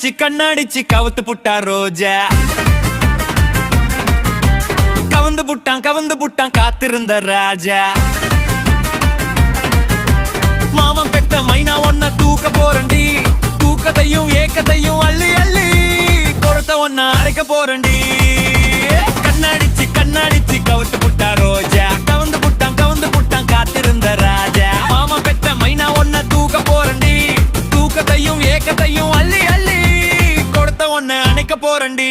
கண்ணடிச்சு கண்ணடிச்சு கவுத்து புட்டா ரோஜா. கவந்து புட்டான் கவந்து புட்டான் காத்திருந்த ராஜா. மாமன் பெத்த மைனா ஒன்ன தூக்க போறண்டி தூக்கத்தையும் ஏக்கத்தையும் அள்ளி அள்ளி கொடுத்த ஒன்ன அடைக்க போறண்டி கண்ணடிச்சு கண்ணடிச்சு கவுத்து புட்டா ரோஜா. கவந்து புட்டான் கவந்து புட்டான் காத்திருந்த ராஜா. மாமன் பெத்த மைனா ஒன்ன தூக்க போறண்டி தூக்கத்தையும் ஏக்கத்தையும் அள்ளி உன்னை அணைக்க போறண்டி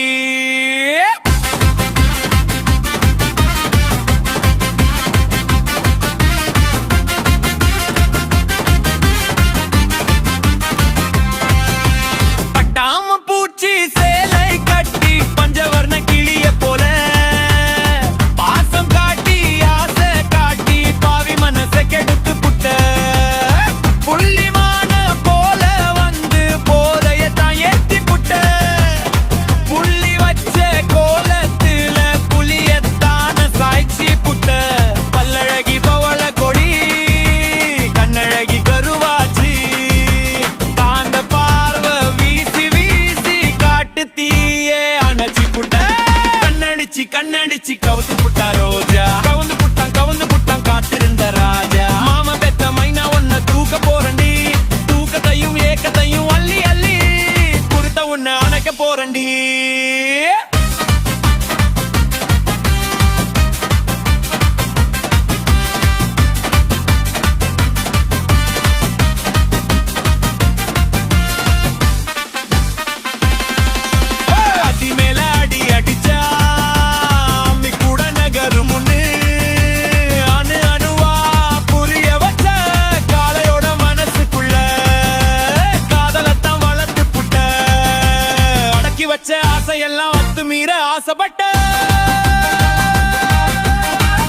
ஆசைப்பட்ட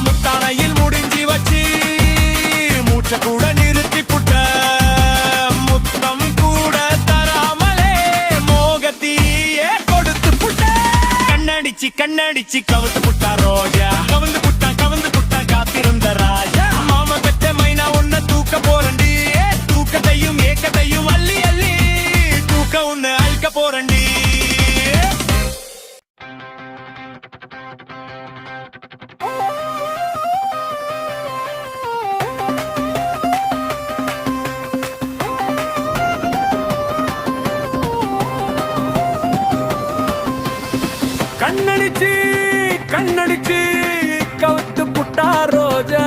முத்தானையில் முடிஞ்சி வச்சு மூச்சை கூட நிறுத்தி புட்ட முத்தம் கூட தராமலே மோகத்தீயே கொடுத்து புட்ட. கண்ணடிச்சு கண்ணடிச்சு கவுத்து புட்டாரோ? கண்ணடிச்சு கண்ணடிச்சு கவுத்து புட்டா ரோஜா.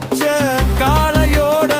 வச்ச காளையோட